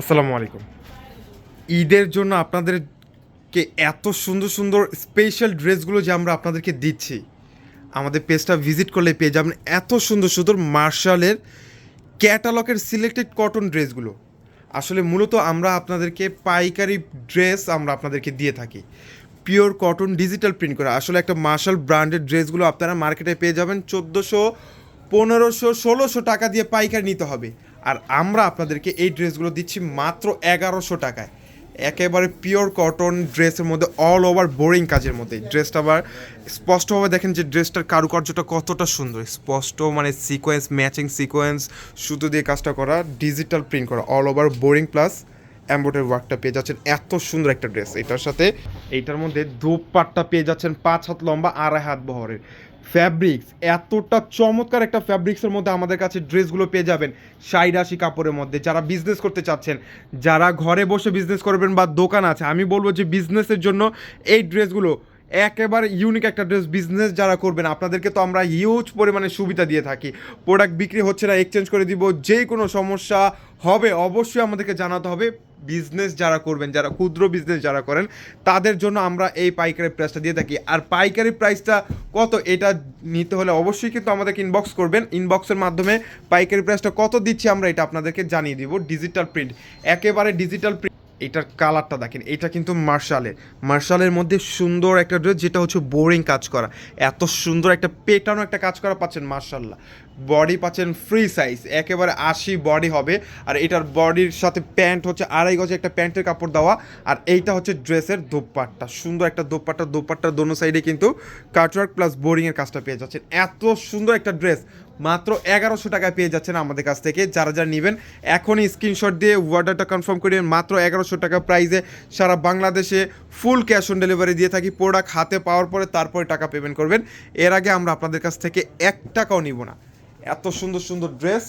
আসসালামু আলাইকুম। ঈদের জন্য আপনাদেরকে এত সুন্দর সুন্দর স্পেশাল ড্রেসগুলো যে আমরা আপনাদেরকে দিচ্ছি, আমাদের পেজটা ভিজিট করলে পেয়ে যাবেন এত সুন্দর সুন্দর মার্শালের ক্যাটালগের সিলেক্টেড কটন ড্রেসগুলো। আসলে মূলত আমরা আপনাদেরকে পাইকারি ড্রেস আমরা আপনাদেরকে দিয়ে থাকি। পিওর কটন ডিজিটাল প্রিন্ট করা। আসলে একটা মার্শাল ব্র্যান্ডেড ড্রেসগুলো আপনারা মার্কেটে পেয়ে যাবেন চোদ্দোশো, পনেরোশো, ষোলোশো টাকা দিয়ে পাইকারি নিতে হবে। আর আমরা আপনাদেরকে এই ড্রেসগুলো দিচ্ছি মাত্র এগারোশো টাকায়। একেবারে পিওর কটন ড্রেসের মধ্যে অল ওভার বোরিং কাজের মধ্যে। ড্রেসটা আবার স্পষ্টভাবে দেখেন যে ড্রেসটার কারুকার্যটা কতটা সুন্দর। স্পষ্ট মানে সিকোয়েন্স ম্যাচিং সিকোয়েন্স সুতো দিয়ে কাজটা করা ডিজিটাল প্রিন্ট করা all over boring plus embroidery ওয়ার্কটা পেয়ে যাচ্ছেন এত সুন্দর একটা ড্রেস এটার সাথে এইটার মধ্যে দোপাট্টা পেয়ে যাচ্ছেন পাঁচ হাত লম্বা, আড়াই হাত বহরের। ফ্যাব্রিক্স এতটা চমৎকার একটা ফ্যাব্রিক্সের মধ্যে আমাদের কাছে ড্রেসগুলো পেয়ে যাবেন। সাইরাশি কাপড়ের মধ্যে। যারা বিজনেস করতে চাচ্ছেন, যারা ঘরে বসে বিজনেস করবেন বা দোকান আছে, আমি বলব যে বিজনেসের জন্য এই ড্রেসগুলো একেবারে ইউনিক একটা ড্রেস বিজনেস যারা করবেন, আপনাদেরকে তো আমরা হিউজ পরিমাণে সুবিধা দিয়ে থাকি। প্রোডাক্ট বিক্রি হচ্ছে না এক্সচেঞ্জ করে দিব যে কোনো সমস্যা হবে, অবশ্যই আমাদেরকে জানাতে হবে বিজনেস যারা করবেন, যারা ক্ষুদ্র বিজনেস যারা করেন, তাদের জন্য আমরা এই পাইকারি প্রাইসটা দিয়ে থাকি। আর পাইকারি প্রাইসটা কত, এটা নিতে হলে অবশ্যই কিন্তু আমাদেরকে ইনবক্স করবেন। ইনবক্সের মাধ্যমে পাইকারি প্রাইসটা কত দিচ্ছি আমরা এটা আপনাদেরকে জানিয়ে দিব ডিজিটাল প্রিন্ট একেবারে ডিজিটাল প্রিন্ট এটার কালারটা দেখেন, এটা কিন্তু মার্শালের মার্শালের মধ্যে সুন্দর একটা ড্রেস যেটা হচ্ছে বোরিং কাজ করা। এত সুন্দর একটা পেটানো একটা কাজ করা পাচ্ছেন, মার্শাল্লাহ। বডি পাচ্ছেন ফ্রি সাইজ একেবারে আশি বডি হবে। আর এটার বডির সাথে প্যান্ট হচ্ছে আড়াই গজে একটা প্যান্টের কাপড় দেওয়া। আর এইটা হচ্ছে ড্রেসের দোপাট্টা। সুন্দর একটা দোপাট্টা, দোপাট্টার দোনো সাইডে কিন্তু কাটওয়ার্ক প্লাস বোরিংয়ের কাজটা পেয়ে যাচ্ছেন। এত সুন্দর একটা ড্রেস মাত্র এগারোশো টাকায় পেয়ে যাচ্ছেন আমাদের কাছ থেকে। যারা যারা নেবেন, এখনই স্ক্রিনশট দিয়ে অর্ডারটা কনফার্ম করে মাত্র এগারোশো টাকা প্রাইজে সারা বাংলাদেশে ফুল ক্যাশ অন ডেলিভারি দিয়ে থাকি। প্রোডাক্ট হাতে পাওয়ার পরে তারপরে টাকা পেমেন্ট করবেন। এর আগে আমরা আপনাদের কাছ থেকে এক টাকাও নিব না। এত সুন্দর সুন্দর ড্রেস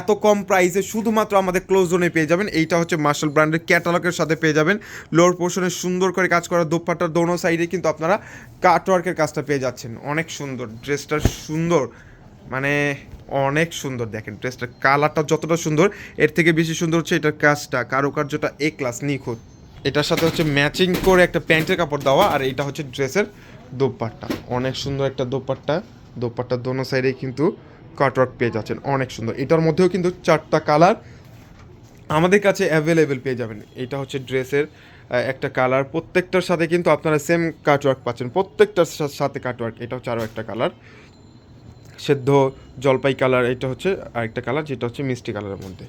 এত কম প্রাইসে শুধুমাত্র আমাদের ক্লোজ জোনে পেয়ে যাবেন। এইটা হচ্ছে মার্শাল ব্র্যান্ডের ক্যাটালগের সাথে পেয়ে যাবেন। লোয়ার পোর্শনে সুন্দর করে কাজ করা দোপাট্টার দোনো সাইডে কিন্তু আপনারা কাটওয়ার্কের কাজটা পেয়ে যাচ্ছেন। অনেক সুন্দর ড্রেসটা সুন্দর। মানে অনেক সুন্দর দেখেন ড্রেসটার কালারটা যতটা সুন্দর, এর থেকে বেশি সুন্দর হচ্ছে এটার কাজটা, কারুকার্যটা এ ক্লাস নিখুঁত। এটার সাথে হচ্ছে ম্যাচিং করে একটা প্যান্টের কাপড় দেওয়া, আর এটা হচ্ছে ড্রেসের দোপাট্টা। অনেক সুন্দর একটা দোপাট্টা দোপাট্টার দোনো সাইডে কিন্তু কাটওয়ার্ক পেয়ে যাচ্ছেন, অনেক সুন্দর। এটার মধ্যেও কিন্তু চারটা কালার আমাদের কাছে অ্যাভেলেবেল পেয়ে যাবেন। এটা হচ্ছে ড্রেসের একটা কালার প্রত্যেকটার সাথে কিন্তু আপনারা সেম কাটওয়ার্ক পাচ্ছেন। প্রত্যেকটার সাথে কাটওয়ার্ক এটা হচ্ছে আরও একটা কালার সেদ্ধ জলপাই কালার এটা হচ্ছে আরেকটা কালার যেটা হচ্ছে মিষ্টি কালারের মধ্যে।